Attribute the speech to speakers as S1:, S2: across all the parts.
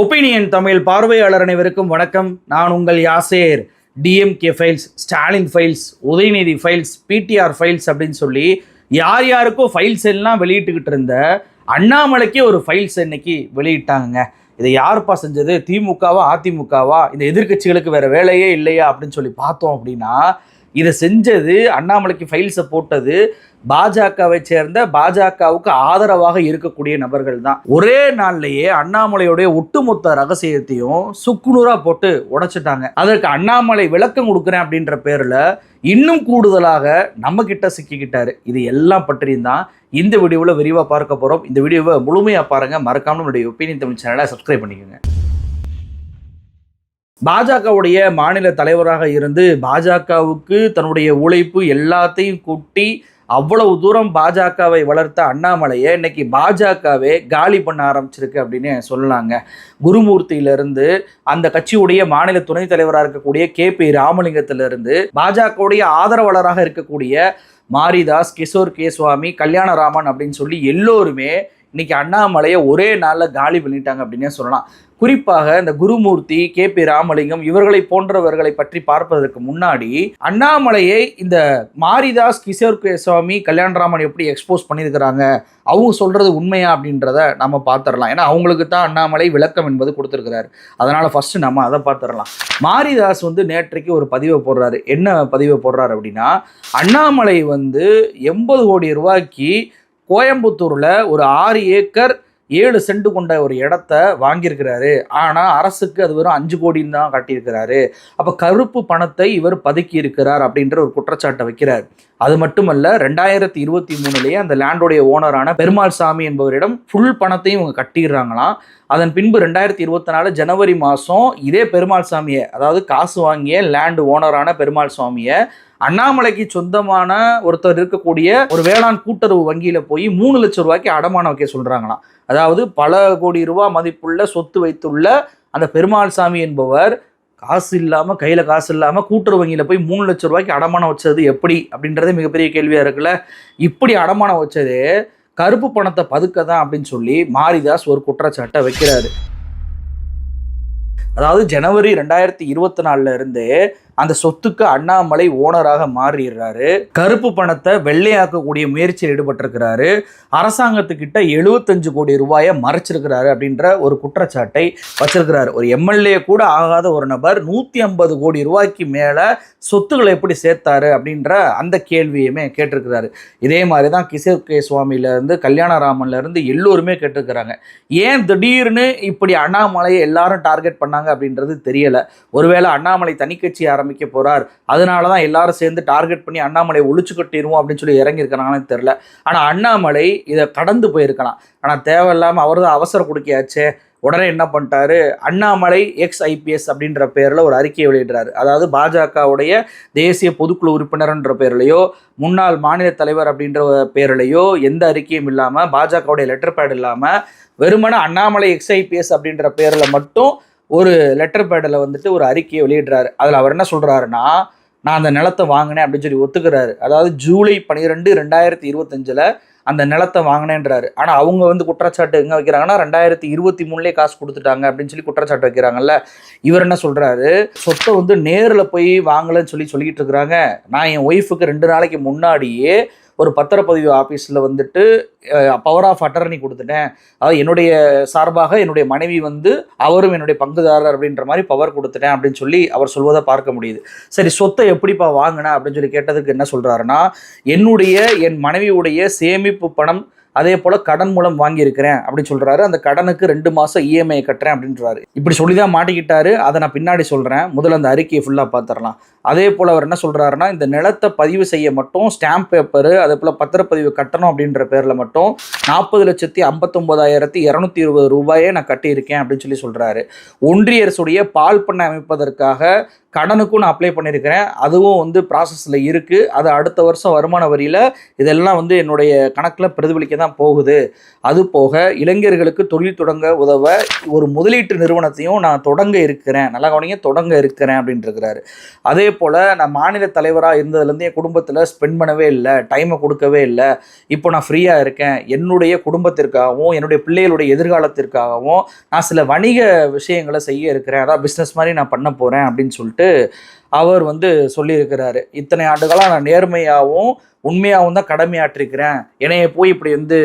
S1: Opinion Tamil பார்வையாளர் அனைவருக்கும் வணக்கம். நான் உங்கள் Yaser. DMK files Stalin files Udhayanidhi files PTR files அப்படின்னு சொல்லி யார் யாருக்கோ ஃபைல்ஸ் எல்லாம் வெளியிட்டுக்கிட்டு இருந்த அண்ணாமலைக்கே ஒரு ஃபைல்ஸ் இன்னைக்கு வெளியிட்டாங்க இதை யாருப்பா செஞ்சது? திமுகவா அதிமுகவா? இந்த எதிர்க்கட்சிகளுக்கு வேறு வேலையே இல்லையா அப்படின்னு சொல்லி பார்த்தோம் அப்படின்னா இதை செஞ்சது அண்ணாமலைக்கு ஃபைல்ஸை போட்டது பாஜகவை சேர்ந்த பாஜகவுக்கு ஆதரவாக இருக்கக்கூடிய நபர்கள் தான். ஒரே நாள்லயே அண்ணாமலையுடைய ஒட்டுமொத்த ரகசியத்தையும் சுக்குநூறா போட்டு உடைச்சிட்டாங்க. அதற்கு அண்ணாமலை விளக்கம் கொடுக்குறேன் அப்படின்ற பேர்ல இன்னும் கூடுதலாக நம்ம கிட்ட சிக்கிக்கிட்டாரு. இது எல்லாம் பற்றியும் தான் இந்த வீடியோவில் விரிவாக பார்க்க போகிறோம் இந்த வீடியோவை முழுமையாக பாருங்க. மறக்காம நம்மளுடைய ஒப்பீனியன் தமிழ் சேனலை சப்ஸ்கிரைப் பண்ணிக்கோங்க. பாஜகவுடைய மாநில தலைவராக இருந்து பாஜகவுக்கு தன்னுடைய உழைப்பு எல்லாத்தையும் கூட்டி அவ்வளவு தூரம் பாஜகவை வளர்த்த அண்ணாமலையை இன்னைக்கு பாஜகவே காலி பண்ண ஆரம்பிச்சிருக்கு அப்படின்னு சொல்லலாங்க. குருமூர்த்தியிலிருந்து அந்த கட்சியுடைய மாநில துணைத் தலைவராக இருக்கக்கூடிய கே பி ராமலிங்கத்திலிருந்து பாஜகவுடைய ஆதரவாளராக இருக்கக்கூடிய மாரிதாஸ் கிஷோர் கேஸ்வாமி கல்யாணராமன் அப்படின்னு சொல்லி எல்லோருமே இன்னைக்கு அண்ணாமலையை ஒரே நாளில் காலி பண்ணிட்டாங்க அப்படின்னே சொல்லலாம். குறிப்பாக இந்த குருமூர்த்தி கே பி ராமலிங்கம் இவர்களை போன்றவர்களை பற்றி பார்ப்பதற்கு முன்னாடி அண்ணாமலையை இந்த மாரிதாஸ் கிஷோர் சுவாமி கல்யாணராமன் எப்படி எக்ஸ்போஸ் பண்ணியிருக்கிறாங்க? அவங்க சொல்கிறது உண்மையா அப்படின்றத நம்ம பார்த்துடலாம். ஏன்னா அவங்களுக்கு தான் அண்ணாமலை விளக்கம் என்பது கொடுத்துருக்கிறாரு. அதனால் ஃபஸ்ட்டு நம்ம அதை பார்த்துடலாம். மாரிதாஸ் வந்து நேற்றைக்கு ஒரு பதிவை போடுறாரு. என்ன பதிவை போடுறாரு அப்படின்னா அண்ணாமலை வந்து எண்பது கோடி ரூபாய்க்கு கோயம்புத்தூரில் ஒரு ஆறு ஏக்கர் ஏழு சென்ட் கொண்ட ஒரு இடத்த வாங்கியிருக்கிறாரு. ஆனால் அரசுக்கு அது வெறும் அஞ்சு கோடின்னு தான் காட்டியிருக்கிறாரு. அப்போ கருப்பு பணத்தை இவர் பதுக்கி இருக்கிறார் அப்படின்ற ஒரு குற்றச்சாட்டை வைக்கிறார். அது மட்டுமல்ல ரெண்டாயிரத்தி இருபத்தி மூணுலேயே அந்த லேண்டோடைய ஓனரான பெருமாள் சாமி என்பவரிடம் ஃபுல் பணத்தையும் இவங்க கட்டிடுறாங்களாம். அதன் பின்பு ரெண்டாயிரத்தி இருபத்தி நாலு ஜனவரி மாதம் இதே பெருமாள் சாமியை அதாவது காசு வாங்கிய லேண்டு ஓனரான பெருமாள் சுவாமியை அண்ணாமலைக்கு சொந்தமான ஒருத்தர் இருக்கக்கூடிய ஒரு வேளாண் கூட்டுறவு வங்கியில போய் மூணு லட்சம் ரூபாய்க்கு அடமானம் வைக்க சொல்றாங்களாம். அதாவது பல கோடி ரூபாய் மதிப்புள்ள சொத்து வைத்துள்ள அந்த பெருமாள் சாமி என்பவர் காசு இல்லாமல் கையில் காசு இல்லாமல் கூட்டுறவு வங்கியில் போய் மூணு லட்சம் ரூபாய்க்கு அடமானம் வச்சது எப்படி? அப்படின்றதே மிகப்பெரிய கேள்வியாக இருக்குல்ல. இப்படி அடமானம் வச்சது கருப்பு பணத்தை பதுக்க தான் அப்படின்னு சொல்லி மாரிதாஸ் ஒரு குற்றச்சாட்டை வைக்கிறாரு. அதாவது ஜனவரி ரெண்டாயிரத்தி இருபத்தி நாலுல இருந்து அந்த சொத்துக்கு அண்ணாமலை ஓனராக மாறிடுறாரு. கருப்பு பணத்தை வெள்ளையாக்கக்கூடிய முயற்சியில் ஈடுபட்டிருக்கிறாரு. அரசாங்கத்துக்கிட்ட எழுபத்தஞ்சு கோடி ரூபாயை மறைச்சிருக்கிறாரு அப்படின்ற ஒரு குற்றச்சாட்டை வச்சிருக்கிறாரு. ஒரு எம்எல்ஏ கூட ஆகாத ஒரு நபர் நூற்றி ஐம்பது கோடி ரூபாய்க்கு மேலே சொத்துக்களை எப்படி சேர்த்தாரு அப்படின்ற அந்த கேள்வியுமே கேட்டிருக்கிறாரு. இதே மாதிரி தான் கிஷோர் கே சுவாமியிலேருந்து கல்யாணராமன்லேருந்து எல்லோருமே கேட்டிருக்கிறாங்க. ஏன் திடீர்னு இப்படி அண்ணாமலையை எல்லாரும் டார்கெட் பண்ணாங்க அப்படின்றது தெரியலை. ஒருவேளை அண்ணாமலை தனிக்கட்சி ஆரம்பிக்க போறார். அதனால தான் எல்லாரும் சேர்ந்து டார்கெட் பண்ணி அண்ணாமலை ஒழிச்சு கட்டிடுவோம் அப்படின்னு சொல்லி இறங்கியிருக்கிறாங்கன்னு தெரில. ஆனால் அண்ணாமலை இதை கடந்து போயிருக்கலாம். ஆனால் தேவையில்லாமல் அவர் தான் அவசர கொடுக்கியாச்சே. உடனே என்ன பண்ணிட்டாரு? அண்ணாமலை எக்ஸ் ஐபிஎஸ் அப்படின்ற பேரில் ஒரு அறிக்கையை வெளியிடுறாரு. அதாவது பாஜகவுடைய தேசிய பொதுக்குழு உறுப்பினர்ன்ற பேர்லையோ முன்னாள் மாநில தலைவர் அப்படின்ற பேர்லையோ எந்த அறிக்கையும் இல்லாமல் பாஜகவுடைய லெட்டர் பேட் இல்லாமல் வெறுமனே அண்ணாமலை எக்ஸ் ஐபிஎஸ் அப்படின்ற பேரில் மட்டும் ஒரு லெட்டர் பேடில் வந்துட்டு ஒரு அறிக்கையை வெளியிடுறாரு. அதில் அவர் என்ன சொல்கிறாருன்னா நான் அந்த நிலத்தை வாங்கினேன் அப்படின்னு சொல்லி ஒத்துக்கிறாரு. அதாவது ஜூலை பனிரெண்டு ரெண்டாயிரத்தி இருபத்தஞ்சில் அந்த நிலத்தை வாங்கினேன்றாரு. ஆனால் அவங்க வந்து குற்றச்சாட்டு எங்கே வைக்கிறாங்கன்னா ரெண்டாயிரத்தி இருபத்தி மூணுலேயே காசு கொடுத்துட்டாங்க அப்படின்னு சொல்லி குற்றச்சாட்டு வைக்கிறாங்கல்ல. இவர் என்ன சொல்கிறாரு சொத்தை வந்து நேரில் போய் வாங்கலைன்னு சொல்லி சொல்லிக்கிட்டு இருக்கிறாங்க. நான் என் ஒய்ஃபுக்கு ரெண்டு நாளைக்கு முன்னாடியே ஒரு பத்திரப்பதிவு ஆஃபீஸில் வந்துட்டு பவர் ஆஃப் அட்டர்னி கொடுத்துட்டேன். அதாவது என்னுடைய சார்பாக என்னுடைய மனைவி வந்து அவரும் என்னுடைய பங்குதாரர் அப்படின்ற மாதிரி பவர் கொடுத்துட்டேன் அப்படின்னு சொல்லி அவர் சொல்வதை பார்க்க முடியுது. சரி சொத்தை எப்படிப்பா வாங்கினா அப்படின்னு சொல்லி கேட்டதுக்கு என்ன சொல்கிறாருன்னா என்னுடைய என் மனைவியுடைய சேமிப்பு பணம் அதே போல் கடன் மூலம் வாங்கியிருக்கிறேன் அப்படின்னு சொல்கிறாரு அந்த கடனுக்கு ரெண்டு மாதம் இஎம்ஐ கட்டுறேன் அப்படின்றாரு. இப்படி சொல்லி தான் மாட்டிக்கிட்டாரு. அதை நான் பின்னாடி சொல்கிறேன் முதல்ல அந்த அறிக்கையை ஃபுல்லாக பார்த்துடலாம். அதே போல் அவர் என்ன சொல்கிறாருன்னா இந்த நிலத்தை பதிவு செய்ய மட்டும் ஸ்டாம்ப் பேப்பரு அதே போல் பத்திரப்பதிவு கட்டணம் அப்படின்ற பேரில் மட்டும் நாற்பது லட்சத்தி ஐம்பத்தொம்போதாயிரத்தி இரநூத்தி இருபது ரூபாயே நான் கட்டியிருக்கேன் அப்படின்னு சொல்லி சொல்கிறாரு ஒன்றிய அரசுடைய பால் பண்ணை அமைப்பதற்காக கடனுக்கும் நான் அப்ளை பண்ணியிருக்கிறேன். அதுவும் வந்து ப்ராசஸில் இருக்குது அது அடுத்த வருஷம் வருமான வரியில் இதெல்லாம் வந்து என்னுடைய கணக்கில் பிரதிபலிக்க தான் போகுது. அது போக இளைஞர்களுக்கு தொழில் தொடங்க உதவ ஒரு முதலீட்டு நிறுவனத்தையும் நான் தொடங்க இருக்கிறேன். நல்லா கவனிங்க தொடங்க இருக்கிறேன் அப்படின்ட்டு இருக்கிறாரு. அதே போல் நான் மாநில தலைவராக இருந்ததுலேருந்து என் குடும்பத்தில் ஸ்பெண்ட் பண்ணவே இல்லை டைமை கொடுக்கவே இல்லை. இப்போ நான் ஃப்ரீயாக இருக்கேன். என்னுடைய குடும்பத்திற்காகவும் என்னுடைய பிள்ளைகளுடைய எதிர்காலத்திற்காகவும் நான் சில வணிக விஷயங்களை செய்ய இருக்கிறேன். அதான் பிஸ்னஸ் மாதிரி நான் பண்ண போகிறேன் அப்படின்னு சொல்லிட்டு அவர் வந்து சொல்லியிருக்கிறாரு. இத்தனை ஆண்டுகளாக நான் நேர்மையாகவும் உண்மையாகவும் தான் கடமையாற்றிருக்கிறேன். என்னைய போய் இப்படி வந்து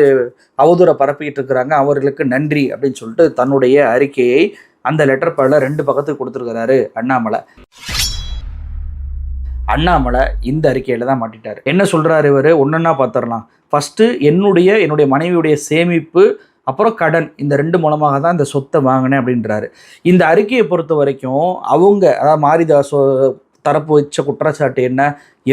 S1: அவதூறை பரப்பிக்கிட்டு இருக்கிறாங்க. அவர்களுக்கு நன்றி அப்படின்னு சொல்லிட்டு தன்னுடைய அறிக்கையை அந்த லெட்டர் பேடில் ரெண்டு பக்கத்துக்கு கொடுத்துருக்கிறாரு அண்ணாமலை. அண்ணாமலை இந்த அறிக்கையில் தான் மாட்டிட்டார். என்ன சொல்கிறாரு இவர்? ஒன்றுன்னா பார்த்துடலாம் ஃபஸ்ட்டு என்னுடைய என்னுடைய மனைவியுடைய சேமிப்பு அப்புறம் கடன் இந்த ரெண்டு மூலமாக தான் இந்த சொத்தை வாங்கினேன் அப்படின்றாரு. இந்த அறிக்கையை பொறுத்த வரைக்கும் அவங்க அதாவது மாரிதாசோ தரப்பு வச்ச குற்றச்சாட்டு என்ன?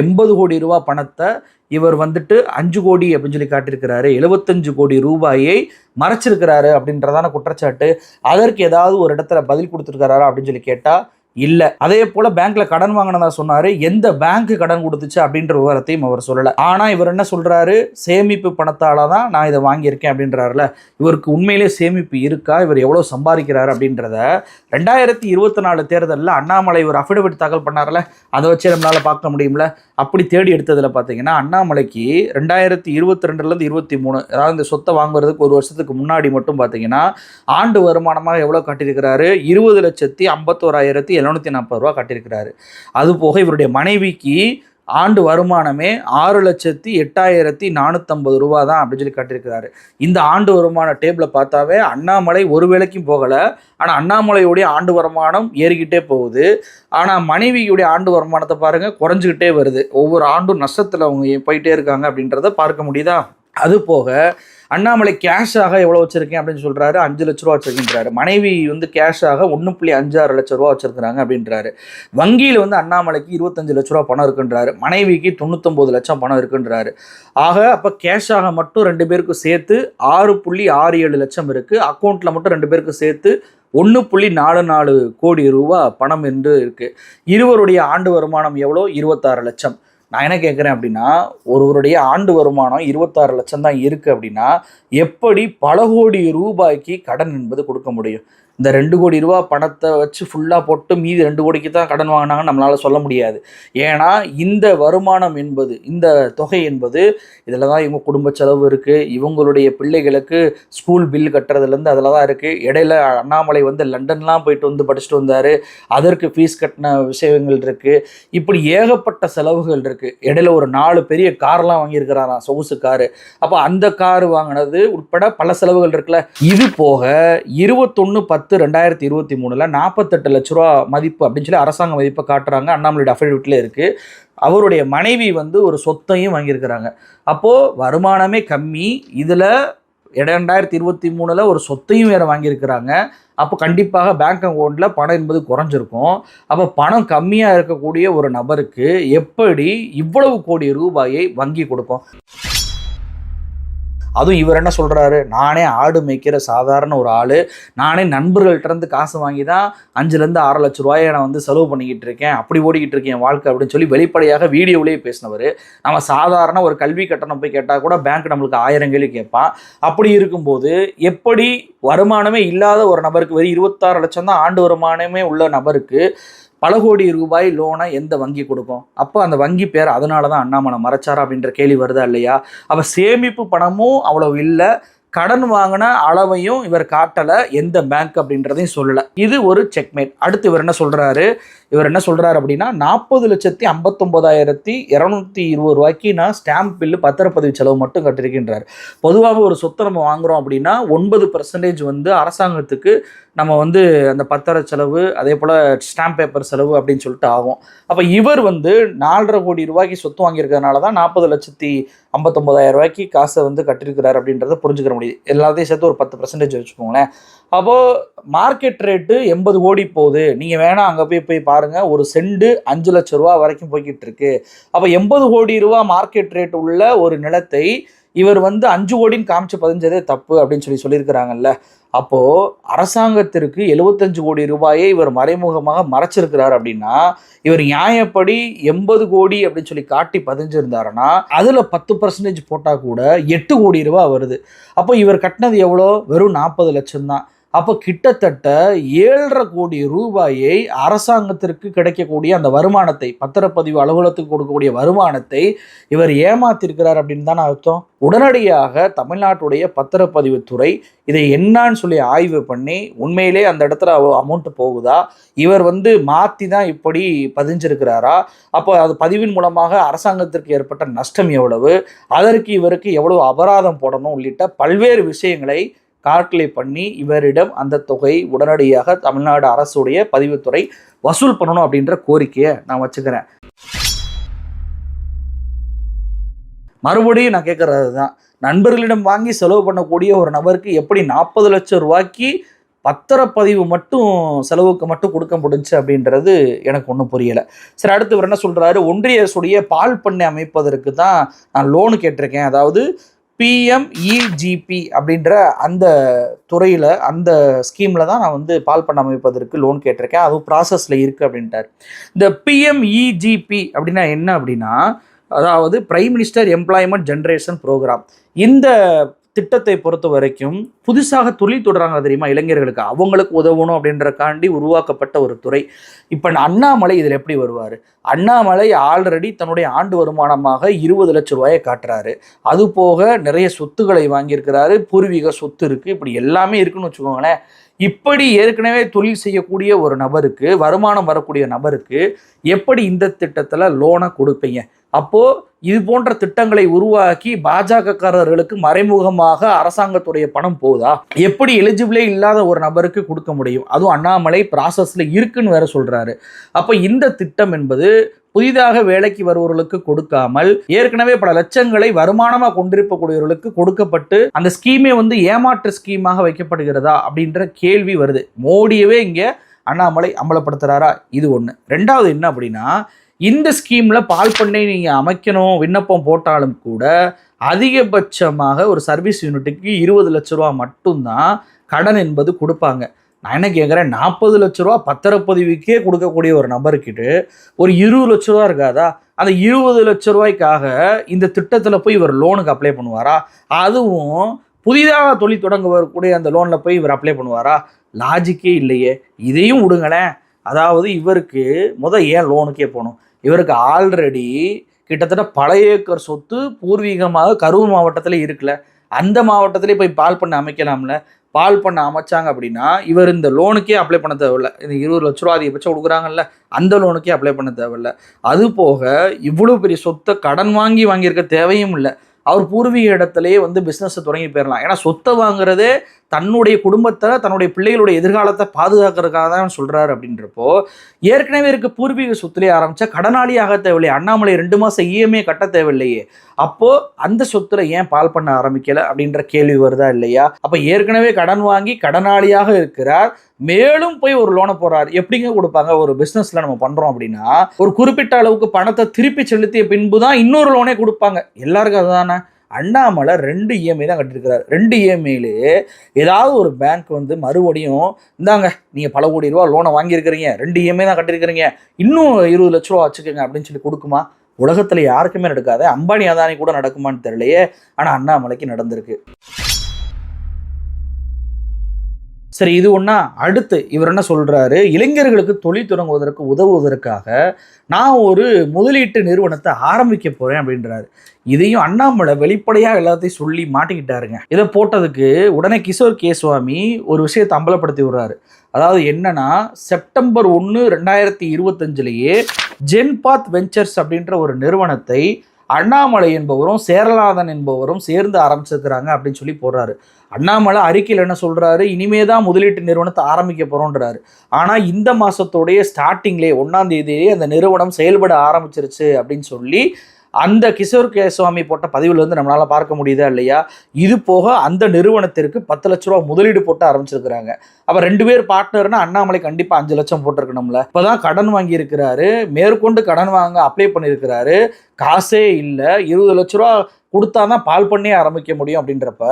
S1: எண்பது கோடி ரூபா பணத்தை இவர் வந்துட்டு அஞ்சு கோடி அப்படின்னு சொல்லி காட்டியிருக்கிறாரு. எழுபத்தஞ்சு கோடி ரூபாயை மறைச்சிருக்கிறாரு அப்படின்றதான குற்றச்சாட்டு. அதற்கு ஏதாவது ஒரு இடத்துல பதில் கொடுத்துருக்கிறாரா அப்படின்னு சொல்லி கேட்டால் இல்லை. அதே போல பேங்க்ல கடன் வாங்கினதா சொன்னாரு. எந்த பேங்க் கடன் கொடுத்துச்சு அப்படின்ற விவரத்தையும் அவர் சொல்லல. ஆனா இவர் என்ன சொல்றாரு? சேமிப்பு பணத்தால தான் நான் இதை வாங்கியிருக்கேன் அப்படின்றாருல. இவருக்கு உண்மையிலே சேமிப்பு இருக்கா? இவர் எவ்வளவு சம்பாதிக்கிறாரு அப்படின்றத ரெண்டாயிரத்தி இருபத்தி நாலு தேர்தலில் அண்ணாமலை ஒரு அஃபிடவிட் தாக்கல் பண்ணார்ல. அதை வச்சு நம்மளால பார்க்க முடியும்ல. அப்படி தேடி எடுத்ததில் பார்த்தீங்கன்னா அண்ணாமலைக்கு ரெண்டாயிரத்தி இருபத்தி ரெண்டுலேருந்து இருபத்தி மூணு அதாவது இந்த சொத்தை வாங்குறதுக்கு ஒரு வருஷத்துக்கு முன்னாடி மட்டும் பார்த்தீங்கன்னா ஆண்டு வருமானமாக எவ்வளோ கட்டியிருக்கிறாரு? இருபது லட்சத்தி ஐம்பத்தோராயிரத்தி எழுநூற்றி நாற்பது ரூபா கட்டியிருக்கிறாரு. அது போக இவருடைய மனைவிக்கு ஆண்டு வருமானமே ஆறு லட்சத்தி எட்டாயிரத்தி நானூற்றம்பது ரூபா தான் அப்படின்னு சொல்லி காட்டியிருக்கிறாரு. இந்த ஆண்டு வருமான டேபிளை பார்த்தாவே அண்ணாமலை ஒரு வேளைக்கும் போகலை. ஆனால் அண்ணாமலையுடைய ஆண்டு வருமானம் ஏறிக்கிட்டே போகுது. ஆனால் மனைவியுடைய ஆண்டு வருமானத்தை பாருங்கள் குறைஞ்சிக்கிட்டே வருது. ஒவ்வொரு ஆண்டும் நஷ்டத்தில் அவங்க போயிட்டே இருக்காங்க அப்படின்றத பார்க்க முடியுதா? அது போக அண்ணாமலை கேஷாக எவ்வளோ வச்சிருக்கேன் அப்படின்னு சொல்கிறாரு அஞ்சு லட்ச ரூபா வச்சிருக்கின்றாரு. மனைவி வந்து கேஷாக ஒன்று புள்ளி அஞ்சாறு லட்ச ரூபா வச்சிருக்கிறாங்க அப்படின்றாரு. வங்கியில் வந்து அண்ணாமலைக்கு இருபத்தஞ்சு லட்ச ரூபா பணம் இருக்குன்றாரு. மனைவிக்கு தொண்ணூத்தொம்பது லட்சம் பணம் இருக்குன்றாரு. ஆக அப்போ கேஷாக மட்டும் ரெண்டு பேருக்கும் சேர்த்து ஆறு புள்ளி ஆறு ஏழு லட்சம் இருக்குது அக்கௌண்ட்டில் மட்டும் ரெண்டு பேருக்கும் சேர்த்து ஒன்று புள்ளி நாலு நாலு கோடி ரூபா பணம் என்று இருக்குது இருவருடைய ஆண்டு வருமானம் எவ்வளோ? இருபத்தாறு லட்சம். நான் என்ன கேட்குறேன் அப்படின்னா ஒருவருடைய ஆண்டு வருமானம் இருபத்தாறு லட்சம் தான் இருக்குது அப்படின்னா எப்படி பல கோடி ரூபாய்க்கு கடன் என்பது கொடுக்க முடியும்? இந்த ரெண்டு கோடி ரூபா பணத்தை வச்சு ஃபுல்லாக போட்டு மீதி ரெண்டு கோடிக்கு தான் கடன் வாங்கினாங்கன்னு நம்மளால் சொல்ல முடியாது. ஏன்னா இந்த வருமானம் என்பது இந்த தொகை என்பது இதில் தான் இவங்க குடும்ப செலவு இருக்குது இவங்களுடைய பிள்ளைகளுக்கு ஸ்கூல் பில் கட்டுறதுலேருந்து அதில் தான் இருக்குது இடையில அண்ணாமலை வந்து லண்டன்லாம் போயிட்டு வந்து படிச்சுட்டு வந்தார். அதற்கு ஃபீஸ் கட்டின விஷயங்கள் இருக்குது இப்படி ஏகப்பட்ட செலவுகள் இருக்குது இடையில ஒரு நாலு பெரிய கார்லாம் வாங்கியிருக்கிறாராம் சொகுசு காரு. அப்போ அந்த கார் வாங்கினது உட்பட பல செலவுகள் இருக்குல்ல. இது போக இருபத்தொன்று பத்து பத்து ரெண்டாயிரத்தி இருபத்தி மூணில் நாற்பத்தெட்டு லட்ச ரூபா மதிப்பு அப்படின்னு சொல்லி அரசாங்க மதிப்பை காட்டுறாங்க. அண்ணாமலையோட அஃபிடவிட்டில் இருக்குது அவருடைய மனைவி வந்து ஒரு சொத்தையும் வாங்கியிருக்கிறாங்க. அப்போது வருமானமே கம்மி. இதில் இரண்டாயிரத்தி இருபத்தி மூணில் ஒரு சொத்தையும் வேறு வாங்கியிருக்கிறாங்க. அப்போ கண்டிப்பாக பேங்க் அக்கௌண்ட்டில் பணம் என்பது குறைஞ்சிருக்கும். அப்போ பணம் கம்மியாக இருக்கக்கூடிய ஒரு நபருக்கு எப்படி இவ்வளவு கோடி ரூபாயை வங்கி கொடுக்கும்? அதுவும் இவர் என்ன சொல்கிறாரு நானே ஆடு மேய்க்கிற சாதாரண ஒரு ஆள். நானே நண்பர்கள்ட்டருந்து காசு வாங்கி தான் அஞ்சுலேருந்து ஆறு லட்ச ரூபாயை நான் வந்து செலவு பண்ணிக்கிட்டு இருக்கேன். அப்படி ஓடிக்கிட்டு இருக்கேன் என் வாழ்க்கை அப்படின்னு சொல்லி வெளிப்படையாக வீடியோவிலேயே பேசினவர். நம்ம சாதாரண ஒரு கல்வி கட்டணம் போய் கேட்டால் கூட பேங்க் நம்மளுக்கு ஆயிரம் கேள்வி கேட்பான் அப்படி இருக்கும்போது எப்படி வருமானமே இல்லாத ஒரு நபருக்கு வெறும் இருபத்தாறு லட்சம் தான் ஆண்டு வருமானமே உள்ள நபருக்கு பல கோடி ரூபாய் லோனை எந்த வங்கி கொடுக்கும்? அப்போ அந்த வங்கி பேர் அதனால தான் அண்ணாமலை மறைச்சாரா அப்படின்ற கேள்வி வருதா இல்லையா? அவ சேமிப்பு பணமும் அவ்வளவு இல்லை. கடன் வாங்கின அளவையும் இவர் காட்டலை. எந்த பேங்க் அப்படின்றதையும் சொல்லலை. இது ஒரு செக்மேட் அடுத்து இவர் என்ன சொல்கிறாரு இவர் என்ன சொல்கிறாரு அப்படின்னா நாற்பது லட்சத்தி ஐம்பத்தொம்போதாயிரத்தி இரநூத்தி இருபது ரூபாய்க்கு நான் ஸ்டாம்ப் பில்லு பத்திரப்பதிவு செலவு மட்டும் கட்டிருக்கின்றார். பொதுவாக ஒரு சொத்தை நம்ம வாங்குகிறோம் அப்படின்னா ஒன்பது பர்சன்டேஜ் வந்து அரசாங்கத்துக்கு நம்ம வந்து அந்த பத்திர செலவு அதே போல் ஸ்டாம்ப் பேப்பர் செலவு அப்படின்னு சொல்லிட்டு ஆகும். அப்போ இவர் வந்து நாலரை கோடி ரூபாய்க்கு சொத்து வாங்கியிருக்கிறதுனால தான் நாற்பது லட்சத்தி ஐம்பத்தொம்போதாயிரம் ரூபாய்க்கு காசை வந்து கட்டியிருக்கிறார் அப்படின்றத புரிஞ்சுக்கிற முடியுது. எல்லாத்தையும் சேர்த்து ஒரு பத்து பர்சன்டேஜ் வச்சுக்கோங்களேன். அப்போது மார்க்கெட் ரேட்டு எண்பது கோடி போகுது. நீங்கள் வேணால் அங்கே போய் போய் பாருங்கள் ஒரு செண்டு அஞ்சு லட்ச ரூபா வரைக்கும் போய்கிட்டு இருக்கு. அப்போ எண்பது கோடி ரூபா மார்க்கெட் ரேட் உள்ள ஒரு நிலத்தை இவர் வந்து அஞ்சு கோடின்னு காமிச்சு பதிஞ்சதே தப்பு அப்படின்னு சொல்லி சொல்லியிருக்கிறாங்கல்ல. அப்போது அரசாங்கத்திற்கு எழுபத்தஞ்சு கோடி ரூபாயை இவர் மறைமுகமாக மறைச்சிருக்கிறார் அப்படின்னா இவர் நியாயப்படி எண்பது கோடி அப்படின்னு சொல்லி காட்டி பதிஞ்சிருந்தாருன்னா அதில் பத்து பர்சன்டேஜ் போட்டால் கூட எட்டு கோடி ரூபா வருது. அப்போ இவர் கட்டினது எவ்வளோ? வெறும் நாற்பது லட்சம் தான் அப்போ கிட்டத்தட்ட ஏழரை கோடி ரூபாயை அரசாங்கத்திற்கு கிடைக்கக்கூடிய அந்த வருமானத்தை பத்திரப்பதிவு அலுவலகத்துக்கு கொடுக்கக்கூடிய வருமானத்தை இவர் ஏமாத்திருக்கிறார் அப்படின்னு தான் அர்த்தம்? உடனடியாக தமிழ்நாட்டுடைய பத்திரப்பதிவுத்துறை இதை என்னான்னு சொல்லி ஆய்வு பண்ணி உண்மையிலே அந்த இடத்துல அமௌண்ட் போகுதா? இவர் வந்து மாற்றி தான் இப்படி பதிஞ்சிருக்கிறாரா? அப்போ அது பதிவின் மூலமாக அரசாங்கத்திற்கு ஏற்பட்ட நஷ்டம் எவ்வளவு? அதற்கு இவருக்கு எவ்வளவு அபராதம் போடணும் உள்ளிட்ட பல்வேறு விஷயங்களை கால்குலேட் பண்ணி இவரிடம் அந்த தொகையை உடனடியாக தமிழ்நாடு அரசுடைய பதிவுத்துறை வசூல் பண்ணணும் அப்படின்ற கோரிக்கையை நான் வச்சுக்கிறேன். மறுபடியும் நான் கேட்கறது தான் நண்பர்களிடம் வாங்கி செலவு பண்ணக்கூடிய ஒரு நபருக்கு எப்படி நாற்பது லட்சம் ரூபாய்க்கு பத்திரப்பதிவு மட்டும் செலவுக்கு மட்டும் கொடுக்க முடிஞ்சு அப்படின்றது எனக்கு ஒன்றும் புரியலை. சரி அடுத்து இவர் என்ன சொல்கிறாரு ஒன்றிய அரசுடைய பால் பண்ணை அமைப்பதற்கு தான் நான் லோனு கேட்டிருக்கேன். அதாவது பிஎம்இஜிபி அப்படின்ற அந்த துறையில் அந்த ஸ்கீமில் தான் நான் வந்து பால் பண்ண அமைப்பதற்கு லோன் கேட்டிருக்கேன். அதுவும் ப்ராசஸில் இருக்குது அப்படின்ட்டார். இந்த பிஎம்இஜிபி அப்படின்னா என்ன அப்படின்னா அதாவது prime minister employment generation programme இந்த திட்டத்தை பொறுத்த வரைக்கும் புதுசாக தொழில் தொடராங்க தெரியுமா இளைஞர்களுக்கு? அவங்களுக்கு உதவணும் அப்படின்றக்காண்டி உருவாக்கப்பட்ட ஒரு துறை. இப்போ அண்ணாமலை இதில் எப்படி வருவார்? அண்ணாமலை ஆல்ரெடி தன்னுடைய ஆண்டு வருமானமாக இருபது லட்ச ரூபாயை காட்டுறாரு. அது போக நிறைய சொத்துக்களை வாங்கியிருக்கிறாரு. பூர்வீக சொத்து இருக்குது இப்படி எல்லாமே இருக்குன்னு வச்சுக்கோங்களேன். இப்படி ஏற்கனவே தொழில் செய்யக்கூடிய ஒரு நபருக்கு வருமானம் வரக்கூடிய நபருக்கு எப்படி இந்த திட்டத்தில் லோனை கொடுப்பீங்க? அப்போ இது போன்ற திட்டங்களை உருவாக்கி பாஜகக்காரர்களுக்கு மறைமுகமாக அரசாங்கத்துடைய பணம் போதா? எப்படி எலிஜிபிளே இல்லாத ஒரு நபருக்கு கொடுக்க முடியும்? அதுவும் அண்ணாமலை ப்ராசஸ்ல இருக்குன்னு வேற சொல்றாரு. அப்ப இந்த திட்டம் என்பது புதிதாக வேலைக்கு வருபவர்களுக்கு கொடுக்காமல் ஏற்கனவே பல லட்சங்களை வருமானமாக கொண்டிருக்கக்கூடியவர்களுக்கு கொடுக்கப்பட்டு அந்த ஸ்கீமே வந்து ஏமாற்று ஸ்கீமாக வைக்கப்படுகிறதா அப்படின்ற கேள்வி வருது. மோடியவே இங்கே அண்ணாமலை அமலப்படுத்துகிறாரா இது ஒன்று ரெண்டாவது என்ன அப்படின்னா இந்த ஸ்கீமில் பால் பண்ணை நீங்கள் அமைக்கணும் விண்ணப்பம் போட்டாலும் கூட அதிகபட்சமாக ஒரு சர்வீஸ் யூனிட்டுக்கு இருபது லட்ச ரூபா மட்டும்தான் கடன் என்பது கொடுப்பாங்க. நான் என்ன கேட்குறேன் நாற்பது லட்ச ரூபா பத்திரப்பதிவுக்கே கொடுக்கக்கூடிய ஒரு நபர்கிட்ட ஒரு இருபது லட்ச ரூபா இருக்காதா? அந்த இருபது லட்ச ரூபாய்க்காக இந்த திட்டத்தில் போய் இவர் லோனுக்கு அப்ளை பண்ணுவாரா? அதுவும் புதிதாக தொழில் தொடங்க வரக்கூடிய அந்த லோனில் போய் இவர் அப்ளை பண்ணுவாரா? லாஜிக்கே இல்லையே. இதையும் விடுங்களேன். அதாவது இவருக்கு முத ஏன் லோனுக்கே போகணும்? இவருக்கு ஆல்ரெடி கிட்டத்தட்ட பல ஏக்கர் சொத்து பூர்வீகமாக கரூர் மாவட்டத்தில் இருக்குல்ல. அந்த மாவட்டத்திலே போய் பால் பண்ண அமைக்கலாம்ல. பால் பண்ண அமைச்சாங்க அப்படின்னா இவர் இந்த லோனுக்கே அப்ளை பண்ண தேவையில்ல. இந்த இருபது லட்ச ரூபா அதிகபட்சம் கொடுக்குறாங்கல்ல. அந்த லோனுக்கே அப்ளை பண்ண தேவையில்ல. அது போக இவ்வளோ பெரிய சொத்தை கடன் வாங்கி வாங்கியிருக்க தேவையும் இல்லை. அவர் பூர்வீக இடத்துலயே வந்து பிஸ்னஸை தொடங்கி போயிடலாம் ஏன்னா சொத்தை வாங்குறதே தன்னுடைய குடும்பத்தை தன்னுடைய பிள்ளைகளுடைய எதிர்காலத்தை பாதுகாக்கிறதுக்காக தான் சொல்கிறாரு அப்படின்றப்போ ஏற்கனவே இருக்க பூர்வீக சொத்துலேயே ஆரம்பித்தா கடனாளியாக தேவையில்லையே. அண்ணாமலை ரெண்டு மாதம் இஎம்ஐ கட்ட தேவையில்லையே. அப்போது அந்த சொத்துல ஏன் பால் பண்ண ஆரம்பிக்கலை அப்படின்ற கேள்வி வருதா இல்லையா? அப்போ ஏற்கனவே கடன் வாங்கி கடனாளியாக இருக்கிறார். மேலும் போய் ஒரு லோனை போறாரு எப்படிங்க கொடுப்பாங்க? ஒரு பிசினஸ்ல நம்ம பண்றோம் அப்படின்னா ஒரு குறிப்பிட்ட அளவுக்கு பணத்தை திருப்பி செலுத்திய பின்பு தான் இன்னொரு லோனே கொடுப்பாங்க. எல்லாருக்கும் அதுதானே? அண்ணாமலை ரெண்டு இஎம்ஐ தான் கட்டிருக்கிறார் ரெண்டு இஎம்ஐலே ஏதாவது ஒரு பேங்க் வந்து மறுபடியும் இந்தாங்க நீங்கள் பல கோடி ரூபா லோனை வாங்கியிருக்கிறீங்க. ரெண்டு இஎம்ஐ தான் கட்டிருக்கிறீங்க இன்னும் இருபது லட்ச ரூபா வச்சுக்கோங்க அப்படின்னு சொல்லி கொடுக்குமா? உலகத்தில் யாருக்குமே நடக்காது. அம்பானி அதானி கூட நடக்குமான்னு தெரியலையே. ஆனால் அண்ணாமலைக்கு நடந்திருக்கு. சரி இது ஒன்றா அடுத்து இவர் என்ன சொல்கிறாரு இளைஞர்களுக்கு தொழில் தொடங்குவதற்கு உதவுவதற்காக நான் ஒரு முதலீட்டு நிறுவனத்தை ஆரம்பிக்க போகிறேன் அப்படின்றாரு. இதையும் அண்ணாமலை வெளிப்படையாக எல்லாத்தையும் சொல்லி மாட்டிக்கிட்டாருங்க. இதை போட்டதுக்கு உடனே கிஷோர் கேஸ்வாமி ஒரு விஷயத்தை அம்பலப்படுத்தி விடுறாரு. அதாவது என்னன்னா செப்டம்பர் ஒன்று ரெண்டாயிரத்தி இருபத்தஞ்சிலேயே ஜென்பாத் வெஞ்சர்ஸ் அப்படின்ற ஒரு நிறுவனத்தை அண்ணாமலை என்பவரும் சேரலாதன் என்பவரும் சேர்ந்து ஆரம்பிச்சிருக்கிறாங்க அப்படின்னு சொல்லி போடுறாரு. அண்ணாமலை அறிக்கையில் என்ன சொல்கிறாரு இனிமே தான் முதலீட்டு நிறுவனத்தை ஆரம்பிக்க போகிறோன்றாரு ஆனால் இந்த மாசத்தோடைய ஸ்டார்டிங்லேயே ஒன்றாம் தேதியிலேயே அந்த நிறுவனம் செயல்பட ஆரம்பிச்சிருச்சு அப்படின்னு சொல்லி அந்த கிஷோர் கேசுவாமி போட்ட பதிவில் வந்து நம்மளால் பார்க்க முடியுதா இல்லையா? இது போக அந்த நிறுவனத்திற்கு பத்து லட்ச ரூபா முதலீடு போட்டு ஆரம்பிச்சிருக்கிறாங்க. அப்போ ரெண்டு பேர் பார்ட்னர்னா அண்ணாமலை கண்டிப்பாக அஞ்சு லட்சம் போட்டிருக்கணும்ல. இப்போ தான் கடன் வாங்கியிருக்கிறாரு. மேற்கொண்டு கடன் வாங்க அப்ளை பண்ணியிருக்கிறாரு. காசே இல்லை. இருபது லட்ச ரூபா கொடுத்தாதான் பால் பண்ணி ஆரம்பிக்க முடியும் அப்படின்றப்ப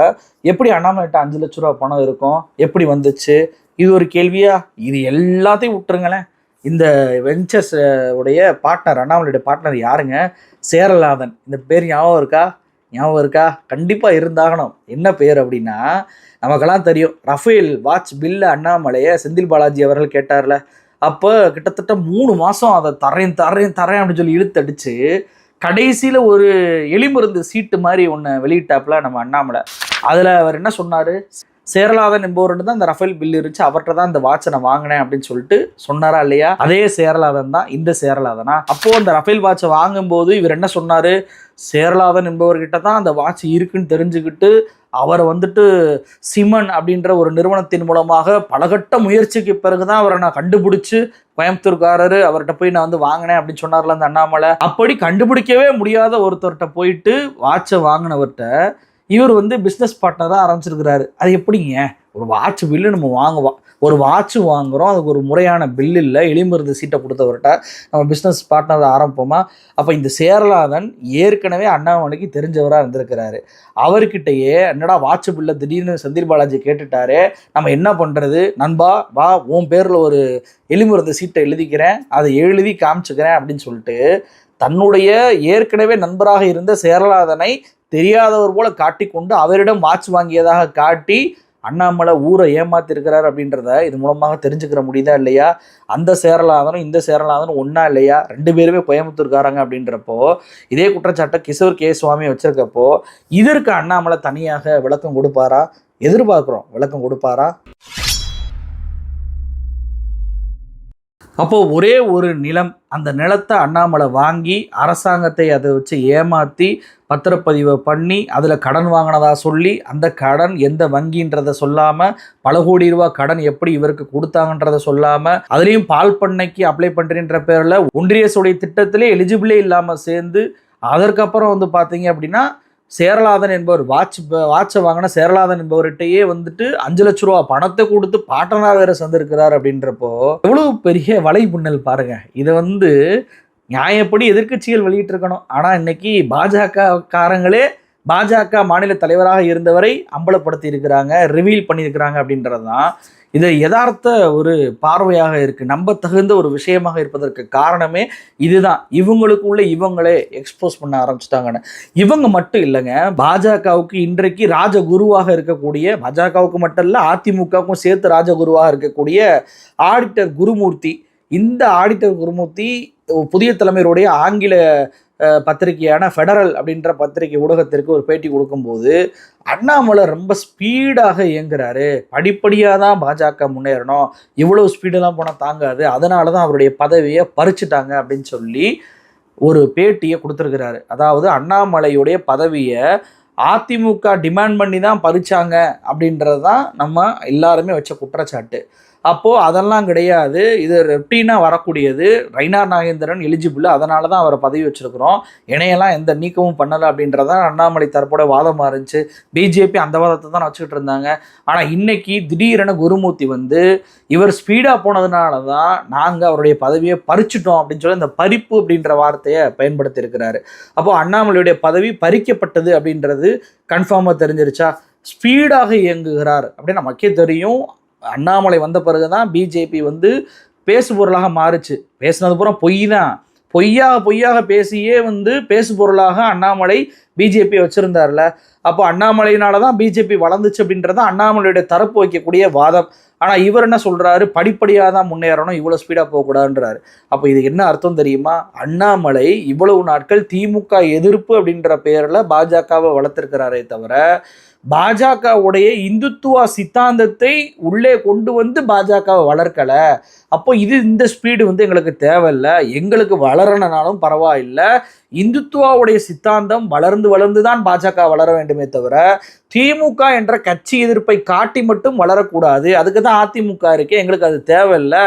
S1: எப்படி அண்ணாமலைகிட்ட அஞ்சு லட்ச ரூபா பணம் இருக்கும்? எப்படி வந்துச்சு? இது ஒரு கேள்வியா? இது எல்லாத்தையும் விட்டுருங்களேன். இந்த வெஞ்சர்ஸ் உடைய பார்ட்னர் அண்ணாமலையுடைய பார்ட்னர் யாருங்க? சேரலாதன். இந்த பேர் ஞாபகம் இருக்கா? ஞாபகம் இருக்கா? கண்டிப்பாக இருந்தாகணும். என்ன பேர் அப்படின்னா நமக்கெல்லாம் தெரியும். ரஃபேல் வாட்ச் பில்ல அண்ணாமலையை செந்தில் பாலாஜி அவர்கள் கேட்டார்ல. அப்போ கிட்டத்தட்ட மூணு மாதம் அதை தரேன் தரேன் தரேன் அப்படின்னு சொல்லி இழுத்தடிச்சு கடைசியில் ஒரு எலிமருந்து சீட்டு மாதிரி ஒன்று வெளியிட்டாப்புல நம்ம அண்ணாமலை. அதில் அவர் என்ன சொன்னார்? சேரலாதன் என்பவர்கிட்ட தான் இந்த ரஃபேல் பில் இருந்துச்சு. அவர்கிட்ட தான் இந்த வாட்சை நான் வாங்கினேன் அப்படின்னு சொல்லிட்டு சொன்னாரா இல்லையா? அதே சேரலாதன் தான் இந்த சேரலாதனா? அப்போ அந்த ரஃபேல் வாட்சை வாங்கும்போது இவர் என்ன சொன்னாரு? சேரலாதன் என்பவர்கிட்ட தான் அந்த வாட்ச் இருக்குன்னு தெரிஞ்சுக்கிட்டு அவரை வந்துட்டு சிமன் அப்படின்ற ஒரு நிறுவனத்தின் மூலமாக பலகட்ட முயற்சிக்கு பிறகுதான் அவரை நான் கண்டுபிடிச்சு கோயம்புத்தூர்காரரு அவர்கிட்ட போய் நான் வந்து வாங்கினேன் அப்படின்னு சொன்னார்ல அந்த அண்ணாமலை. அப்படி கண்டுபிடிக்கவே முடியாத ஒருத்தர்கிட்ட போயிட்டு வாட்சை வாங்கினவர்கிட்ட இவர் வந்து பிஸ்னஸ் பார்ட்னராக ஆரம்பிச்சிருக்கிறாரு. அது எப்படிங்க? ஒரு வாட்ச் பில்லு நம்ம வாங்குவோம் ஒரு வாட்ச் வாங்குறோம் அதுக்கு ஒரு முறையான பில் இல்லை எளிமருந்து சீட்டை கொடுத்தவர்கிட்ட நம்ம பிஸ்னஸ் பார்ட்னர் ஆரம்பிப்போமா? அப்போ இந்த சேரலாதன் ஏற்கனவே அண்ணாமலைக்கு தெரிஞ்சவராக இருந்திருக்கிறாரு. அவர்கிட்டயே என்னடா வாட்ச் பில்லை திடீர்னு செந்தில் பாலாஜி கேட்டுட்டாரு நம்ம என்ன பண்ணுறது நண்பா வா உன் பேரில் ஒரு எளிமருந்து சீட்டை எழுதிக்கிறேன் அதை எழுதி காமிச்சுக்கிறேன் அப்படின்னு சொல்லிட்டு தன்னுடைய ஏற்கனவே நண்பராக இருந்த சேரலாதனை தெரியாதவர் போல காட்டிக்கொண்டு அவரிடம் வாட்ச் வாங்கியதாக காட்டி அண்ணாமலை ஊரை ஏமாத்திருக்கிறார் அப்படின்றத இது மூலமாக தெரிஞ்சுக்கிற முடியுதா இல்லையா? அந்த சேரலாதனும் இந்த சேரலாதனும் ஒன்றா இல்லையா? ரெண்டு பேருமே கோயம்புத்தூர்காரங்க அப்படின்றப்போ இதே குற்றச்சாட்டை கிஷோர் கே. சுவாமி வச்சிருக்கப்போ இதற்கு அண்ணாமலை தனியாக விளக்கம் கொடுப்பாரா? எதிர்பார்க்குறோம். விளக்கம் கொடுப்பாரா? அப்போது ஒரே ஒரு நிலம் அந்த நிலத்தை அண்ணாமலை வாங்கி அரசாங்கத்தை அதை வச்சு ஏமாற்றி பத்திரப்பதிவை பண்ணி அதில் கடன் வாங்கினதா சொல்லி அந்த கடன் எந்த வங்கின்றதை சொல்லாமல் பல கோடி ரூபா கடன் எப்படி இவருக்கு கொடுத்தாங்கன்றதை சொல்லாமல் அதுலேயும் பால் பண்ணைக்கு அப்ளை பண்ணுறேன்ற பேரில் ஒன்றிய சுடைய திட்டத்திலே எலிஜிபிளே இல்லாமல் சேர்ந்து அதற்கப்புறம் வந்து பார்த்தீங்க அப்படின்னா சேரலாதன் என்பவர் வாட்ச் வாட்சை வாங்கின சேரலாதன் என்பவர்கிட்டயே வந்துட்டு அஞ்சு லட்ச ரூபா பணத்தை கொடுத்து பாட்டனா வேற சந்திருக்கிறார் அப்படின்றப்போ எவ்வளவு பெரிய வலை புண்ணல் பாருங்க. இதை வந்து நியாயப்படி எதிர்க்கட்சிகள் வெளியிட்டிருக்கணும். ஆனால் இன்னைக்கு பாஜக காரங்களே பாஜக மாநில தலைவராக இருந்தவரை அம்பலப்படுத்தி இருக்கிறாங்க ரிவீல் பண்ணியிருக்கிறாங்க அப்படின்றது தான் இது யதார்த்த ஒரு பார்வையாக இருக்குது நம்ப தகுந்த ஒரு விஷயமாக இருப்பதற்கு காரணமே இதுதான். இவங்களுக்குள்ள இவங்களே எக்ஸ்போஸ் பண்ண ஆரம்பிச்சிட்டாங்கன்னு. இவங்க மட்டும் இல்லைங்க. பாஜகவுக்கு இன்றைக்கு ராஜகுருவாக இருக்கக்கூடிய பாஜகவுக்கு மட்டும் இல்லை அதிமுகவுக்கும் சேர்த்து ராஜகுருவாக இருக்கக்கூடிய ஆடிட்டர் குருமூர்த்தி இந்த ஆடிட்டர் குருமூர்த்தி புதிய தலைமையுடைய ஆங்கில பத்திரிகையான ஃபெடரல் அப்படின்ற பத்திரிகை ஊடகத்திற்கு ஒரு பேட்டி கொடுக்கும்போது அண்ணாமலை ரொம்ப ஸ்பீடாக இயங்குறாரு. படிப்படியாக தான் பாஜக முன்னேறணும். இவ்வளோ ஸ்பீடெல்லாம் போனால் தாங்காது. அதனால தான் அவருடைய பதவியை பறிச்சுட்டாங்க அப்படின்னு சொல்லி ஒரு பேட்டியை கொடுத்துருக்கிறாரு. அதாவது அண்ணாமலையுடைய பதவியை அதிமுக டிமாண்ட் பண்ணி தான் பறிச்சாங்க அப்படின்றது தான் நம்ம எல்லாருமே வச்ச குற்றச்சாட்டு. அப்போது அதெல்லாம் கிடையாது. இது ரெப்டீனாக வரக்கூடியது. ரைனார் நாகேந்திரன் எலிஜிபிள் அதனால தான் அவரை பதவி வச்சிருக்கிறோம். இணையெல்லாம் எந்த நீக்கமும் பண்ணலை அப்படின்றதான் அண்ணாமலை தரப்போட வாதமாக இருந்துச்சு. பிஜேபி அந்த வாதத்தை தான் வச்சுக்கிட்டு இருந்தாங்க. ஆனால் இன்னைக்கு திடீரென குருமூர்த்தி வந்து இவர் ஸ்பீடாக போனதுனால தான் நாங்கள் அவருடைய பதவியை பறிச்சிட்டோம் அப்படின்னு சொல்லி இந்த பறிப்பு அப்படின்ற வார்த்தையை பயன்படுத்தியிருக்கிறாரு. அப்போது அண்ணாமலையுடைய பதவி பறிக்கப்பட்டது அப்படின்றது கன்ஃபார்மாக தெரிஞ்சிருச்சா? ஸ்பீடாக இயங்குகிறார் அப்படின்னு நமக்கே தெரியும். அண்ணாமலை வந்த பிறகு தான் பிஜேபி வந்து பேசு பொருளாக மாறுச்சு. பேசினதுக்கப்புறம் பூரா பொய் தான் பொய்யாக பொய்யாக பேசியே வந்து பேசு பொருளாக அண்ணாமலை பிஜேபி வச்சுருந்தார்ல. அப்போ அண்ணாமலையினால தான் பிஜேபி வளர்ந்துச்சு அப்படின்றத அண்ணாமலையுடைய தரப்பு வைக்கக்கூடிய வாதம். ஆனால் இவர் என்ன சொல்கிறாரு படிப்படியாக தான் முன்னேறணும் இவ்வளோ ஸ்பீடாக போகக்கூடாதுன்றாரு. அப்போ இது என்ன அர்த்தம் தெரியுமா? அண்ணாமலை இவ்வளவு நாட்கள் திமுக எதிர்ப்பு அப்படின்ற பேரில் பாஜகவை வளர்த்துருக்கிறாரே தவிர பாஜகவுடைய இந்துத்துவ சித்தாந்தத்தை உள்ளே கொண்டு வந்து பாஜகவை வளர்க்கலை. அப்போ இது இந்த ஸ்பீடு வந்து எங்களுக்கு தேவையில்லை. எங்களுக்கு வளரணுனாலும் பரவாயில்லை. இந்துத்துவாவுடைய சித்தாந்தம் வளர்ந்து வளர்ந்து தான் பாஜக வளர வேண்டுமே தவிர திமுக என்ற கட்சி எதிர்ப்பை காட்டி மட்டும் வளரக்கூடாது. அதுக்கு தான் அதிமுக இருக்கு எங்களுக்கு அது தேவையில்லை.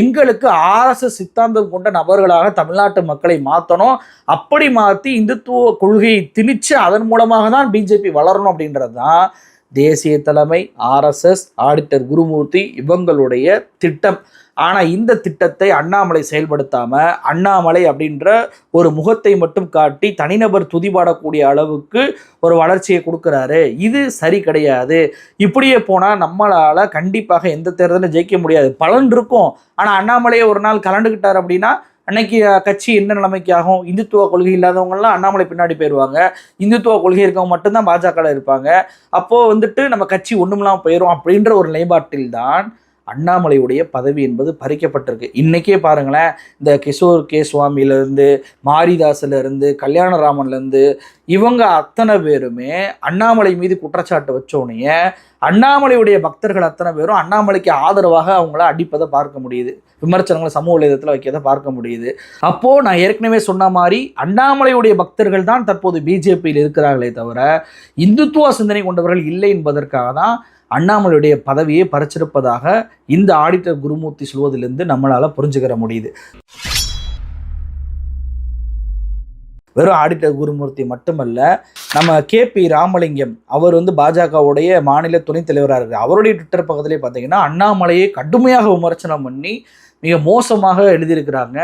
S1: எங்களுக்கு ஆர்எஸ்எஸ் சித்தாந்தம் கொண்ட நபர்களாக தமிழ்நாட்டு மக்களை மாற்றணும் அப்படி மாற்றி இந்துத்துவ கொள்கையை திணிச்சு அதன் மூலமாக தான் பிஜேபி வளரணும் அப்படின்றது. தான் தேசிய தலைமை ஆர்எஸ்எஸ் ஆடிட்டர் குருமூர்த்தி இவங்களுடைய திட்டம். ஆனால் இந்த திட்டத்தை அண்ணாமலை செயல்படுத்தாமல் அண்ணாமலை அப்படின்ற ஒரு முகத்தை மட்டும் காட்டி தனிநபர் துதிபாடக்கூடிய அளவுக்கு ஒரு வளர்ச்சியை கொடுக்குறாரு. இது சரி கிடையாது. இப்படியே போனால் நம்மளால் கண்டிப்பாக எந்த தேர்தலும் ஜெயிக்க முடியாது. பலன் இருக்கும். ஆனால் அண்ணாமலையை ஒரு நாள் கலண்டுக்கிட்டார் அப்படின்னா அன்னைக்கு கட்சி என்ன நிலைமைக்கு ஆகும் இந்துத்துவ கொள்கை இல்லாதவங்கலாம் அண்ணாமலை பின்னாடி போயிடுவாங்க இந்துத்துவ கொள்கை இருக்கவங்க மட்டும்தான் பாஜகவில் இருப்பாங்க. அப்போது வந்துட்டு நம்ம கட்சி ஒன்றுமில்லாமல் போயிடும் அப்படின்ற ஒரு நிலைப்பாட்டில் தான் அண்ணாமலையுடைய பதவி என்பது பறிக்கப்பட்டிருக்கு. இன்றைக்கே பாருங்களேன் இந்த கிஷோர் கே. சுவாமியிலேருந்து மாரிதாஸ்லேருந்து கல்யாணராமன்லேருந்து இவங்க அத்தனை பேருமே அண்ணாமலை மீது குற்றச்சாட்டு வச்சோடனே அண்ணாமலையுடைய பக்தர்கள் அத்தனை பேரும் அண்ணாமலைக்கு ஆதரவாக அவங்கள அடிப்பதை பார்க்க முடியுது. விமர்சனங்களை சமூக வலைதளத்தில் வைக்கிறத பார்க்க முடியுது. அப்போது நான் ஏற்கனவே சொன்ன மாதிரி அண்ணாமலையுடைய பக்தர்கள் தான் தற்போது பிஜேபியில் இருக்கிறார்களே தவிர இந்துத்துவ சிந்தனை கொண்டவர்கள் இல்லை என்பதற்காக தான் அண்ணாமலையுடைய பதவியை பறிச்சிருப்பதாக இந்த ஆடிட்டர் குருமூர்த்தி சொல்வதிலிருந்து நம்மளால் புரிஞ்சுக்கிற முடியுது. வெறும் ஆடிட்டர் குருமூர்த்தி மட்டுமல்ல நம்ம கே பி ராமலிங்கம் அவர் வந்து பாஜகவுடைய மாநில துணைத் தலைவராக இருக்கார். அவருடைய ட்விட்டர் பக்கத்திலே பார்த்தீங்கன்னா அண்ணாமலையை கடுமையாக விமர்சனம் பண்ணி மிக மோசமாக எழுதியிருக்கிறாங்க.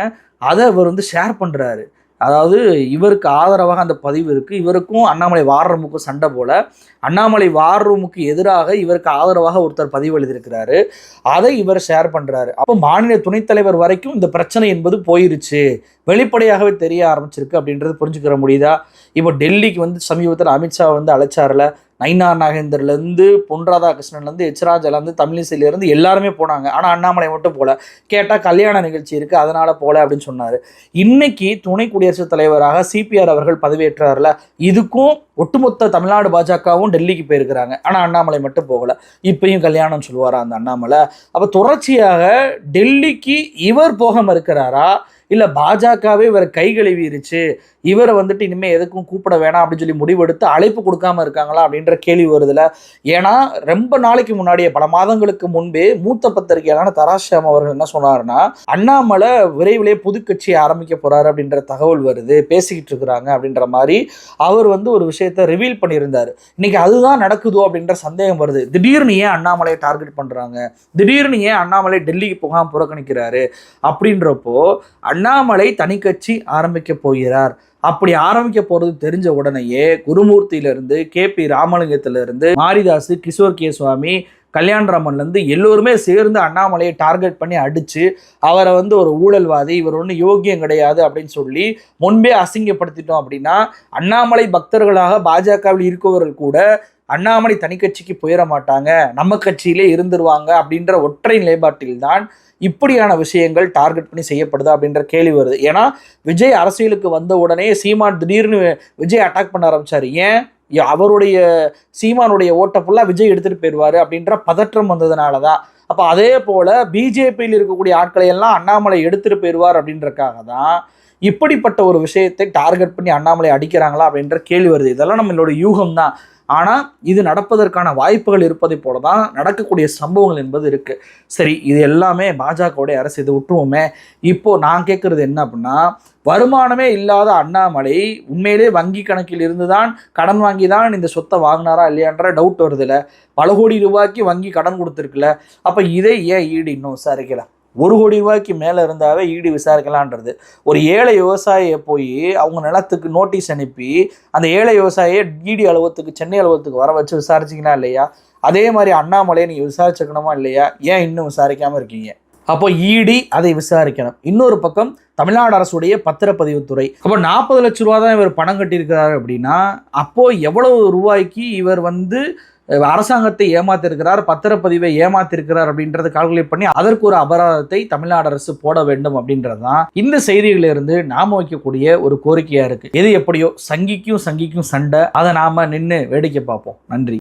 S1: அதை அவர் வந்து ஷேர் பண்ணுறாரு அதாவது இவருக்கு ஆதரவாக அந்த பதிவு இருக்குது இவருக்கும் அண்ணாமலை வார் ரூமுக்கும் சண்டை போல அண்ணாமலை வார் ரூமுக்கு எதிராக இவருக்கு ஆதரவாக ஒருத்தர் பதிவு எழுதியிருக்கிறாரு. அதை இவர் ஷேர் பண்ணுறாரு அப்போ மாநில துணைத் தலைவர் வரைக்கும் இந்த பிரச்சனை என்பது போயிருச்சு. வெளிப்படையாகவே தெரிய ஆரம்பிச்சிருக்கு அப்படின்றது புரிஞ்சுக்கிற முடியுதா? இப்போ டெல்லிக்கு வந்து சமீபத்தில் அமித்ஷா வந்து அழைச்சார்ல. நைனா நாகேந்தர்லேருந்து பொன் ராதாகிருஷ்ணன்லேருந்து எச்ராஜலேருந்து தமிழிசையிலேருந்து எல்லாருமே போனாங்க. ஆனால் அண்ணாமலை மட்டும் போல. கேட்டால் கல்யாண நிகழ்ச்சி இருக்குது அதனால் போல அப்படின்னு சொன்னார். இன்னைக்கு துணை குடியரசுத் தலைவராக சிபிஆர் அவர்கள் பதவியேற்றார்ல இதுக்கும் ஒட்டுமொத்த தமிழ்நாடு பாஜகவும் டெல்லிக்கு போயிருக்கிறாங்க. ஆனால் அண்ணாமலை மட்டும் போகல. இப்பயும் கல்யாணம் சொல்லுவாரா அந்த அண்ணாமலை? அப்போ தொடர்ச்சியாக டெல்லிக்கு இவர் போக மறுக்கிறாரா இல்லை பாஜகவே இவர் கை கழுவிருச்சு இவரை வந்துட்டு இனிமேல் எதுக்கும் கூப்பிட வேணாம் அப்படின்னு சொல்லி முடிவெடுத்து அழைப்பு கொடுக்காம இருக்காங்களா அப்படின்ற கேள்வி வருதுல. ஏன்னா ரொம்ப நாளைக்கு முன்னாடியே பல மாதங்களுக்கு முன்பே மூத்த பத்திரிகையாளர் தராசியாம் அவர்கள் என்ன சொன்னாருன்னா அண்ணாமலை விரைவிலே புதுக்கட்சியை ஆரம்பிக்க போறாரு அப்படின்ற தகவல் வருது. பேசிக்கிட்டு இருக்கிறாங்க அப்படின்ற மாதிரி அவர் வந்து ஒரு விஷயத்த ரிவீல் பண்ணியிருந்தார். இன்னைக்கு அதுதான் நடக்குதோ அப்படின்ற சந்தேகம் வருது. திடீர்னு ஏன் அண்ணாமலையை டார்கெட் பண்றாங்க? திடீர்னு ஏன் அண்ணாமலை டெல்லிக்கு போகாம புறக்கணிக்கிறாரு? அப்படின்றப்போ அண்ணாமலை தனி கட்சி ஆரம்பிக்க போகிறார். அப்படி ஆரம்பிக்க போறது தெரிஞ்ச உடனேயே குருமூர்த்தியிலிருந்து கே பி ராமலிங்கத்திலிருந்து மாரிதாஸ் கிஷோர் கே சுவாமி கல்யாணராமன்லேருந்து எல்லோருமே சேர்ந்து அண்ணாமலையை டார்கெட் பண்ணி அடித்து அவரை வந்து ஒரு ஊழல்வாதி இவர் ஒன்றும் யோக்கியம் கிடையாது அப்படின்னு சொல்லி முன்பே அசிங்கப்படுத்திட்டோம் அப்படின்னா அண்ணாமலை பக்தர்களாக பாஜகவில் இருக்கவர்கள் கூட அண்ணாமலை தனி கட்சிக்கு போயிட மாட்டாங்க நம்ம கட்சியிலே இருந்துருவாங்க அப்படின்ற ஒற்றை நிலைப்பாட்டில் தான் இப்படியான விஷயங்கள் டார்கெட் பண்ணி செய்யப்படுது அப்படின்ற கேள்வி வருது. ஏன்னா விஜய் அரசியலுக்கு வந்த உடனே சீமான் திடீர்னு விஜய் அட்டாக் பண்ண ஆரம்பிச்சார். ஏன்? அவருடைய சீமானுடைய ஓட்டை ஃபுல்லாக விஜய் எடுத்துகிட்டு போயிடுவார் அப்படின்ற பதற்றம் வந்ததுனால தான் அப்போ அதே போல் பிஜேபியில் இருக்கக்கூடிய ஆட்களை எல்லாம் அண்ணாமலை எடுத்துகிட்டு போயிடுவார் அப்படின்றக்காக தான் இப்படிப்பட்ட ஒரு விஷயத்தை டார்கெட் பண்ணி அண்ணாமலை அடிக்கிறாங்களா அப்படின்ற கேள்வி வருது. இதெல்லாம் நம்மளோட யூகம் தான் ஆனால் இது நடப்பதற்கான வாய்ப்புகள் இருப்பதை போல தான் நடக்கக்கூடிய சம்பவங்கள் என்பது இருக்குது சரி இது எல்லாமே பாஜகவுடைய அரசு இது விட்டுருவோமே. இப்போது நான் கேட்குறது என்ன அப்படின்னா வருமானமே இல்லாத அண்ணாமலை உண்மையிலே வங்கி கணக்கில் இருந்து தான் கடன் வாங்கி தான் இந்த சொத்தை வாங்கினாரா இல்லையான்ற டவுட் வருதுல்ல பல கோடி ரூபாய்க்கு வங்கி கடன் கொடுத்துருக்குல்ல அப்போ இதை ஏன் ஈடு இன்னும் விசாரிக்கல? ஒரு கோடி ரூபாய்க்கு மேலே இருந்தாவே ஈடு விசாரிக்கலான்றது ஒரு ஏழை விவசாயியை போய் அவங்க நிலத்துக்கு நோட்டீஸ் அனுப்பி அந்த ஏழை விவசாயியை ஈடி அலுவலகத்துக்கு சென்னை அலுவலகத்துக்கு வர வச்சு விசாரிச்சிங்களா இல்லையா? அதே மாதிரி அண்ணாமலையை நீங்கள் விசாரிச்சுக்கணுமா இல்லையா? ஏன் இன்னும் விசாரிக்காமல் இருக்கீங்க? அப்போ இடி அதை விசாரிக்கணும். இன்னொரு பக்கம் தமிழ்நாடு அரசுடைய பத்திரப்பதிவுத்துறை அப்போ நாற்பது லட்ச ரூபா தான் இவர் பணம் கட்டியிருக்கிறாரு அப்படின்னா அப்போது எவ்வளவு ரூபாய்க்கு இவர் வந்து அரசாங்கத்தை ஏமாத்திருக்கிறார் பத்திரப்பதிவை ஏமாத்திருக்கிறார் அப்படின்றத கால்குலேட் பண்ணி அதற்கு ஒரு அபராதத்தை தமிழ்நாடு அரசு போட வேண்டும் அப்படின்றது தான் இந்த செய்திகளிலிருந்து நாம வைக்கக்கூடிய ஒரு கோரிக்கையா இருக்கு. எது எப்படியோ சங்கிக்கும் சங்கிக்கும் சண்டை. அதை நாம நின்று வேடிக்கை பார்ப்போம். நன்றி.